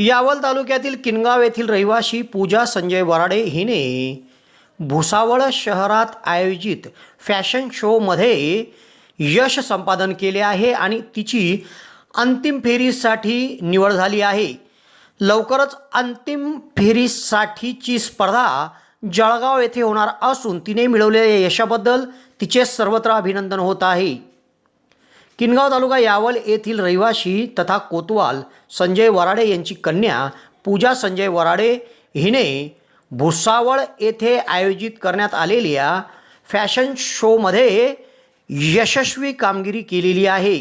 यावल तालुक्यातील किनगाव येथील रहिवाशी पूजा संजय वराडे हिने भुसावळ शहरात आयोजित फॅशन शोमध्ये यश संपादन केले आहे आणि तिची अंतिम फेरीसाठी निवड झाली आहे. लवकरच अंतिम फेरीसाठीची स्पर्धा जळगाव येथे होणार असून तिने मिळवलेल्या यशाबद्दल तिचे सर्वत्र अभिनंदन होत आहे. किनगाव तालुका यावल येथील रहिवाशी तथा कोतवाल संजय वराडे यांची कन्या पूजा संजय वराडे हिने भुसावळ येथे आयोजित करण्यात आलेल्या फॅशन शोमध्ये यशस्वी कामगिरी केलेली आहे.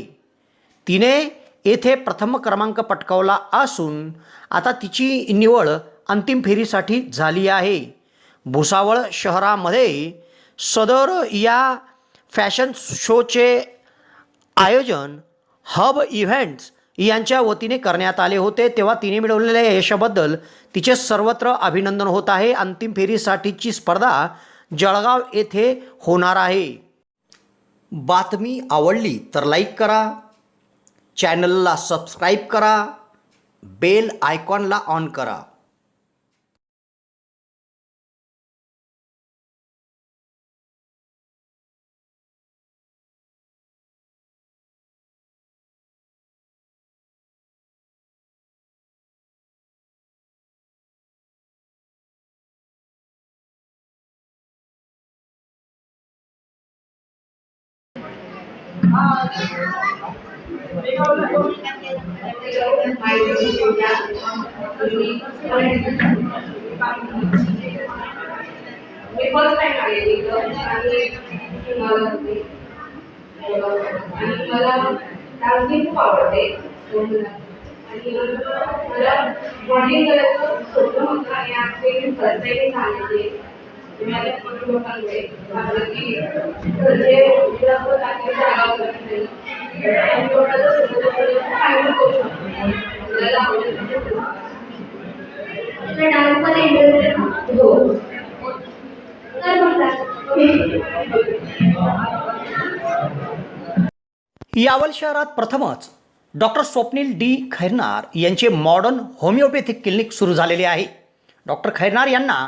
तिने येथे प्रथम क्रमांक पटकावला असून आता तिची निवड अंतिम फेरीसाठी झाली आहे. भुसावळ शहरामध्ये सदर या फॅशन शोचे आयोजन हब इव्हेंट्स यांच्या वतीने करण्यात आले होते. तेव्हा तिने मिळवलेल्या यशाबद्दल तिचे सर्वत्र अभिनंदन होत आहे. अंतिम फेरीसाठीची स्पर्धा जळगाव येथे होणार आहे. बातमी आवडली तर लाईक करा. चॅनलला सबस्क्राईब करा. बेल आयकॉनला ऑन करा. मी फर्स्ट टाइम आलेली आणि होते आणि मला डान्सिंग खूप आवडते आणि मला बॉडी करायचं सोपं होतं आणि आज ते फर्स्ट टाइम झालेले यावल शहरात प्रथमच डॉक्टर स्वप्नील डी खैरनार यांचे मॉडर्न होमिओपॅथिक क्लिनिक सुरू झालेले आहे. डॉक्टर खैरनार यांना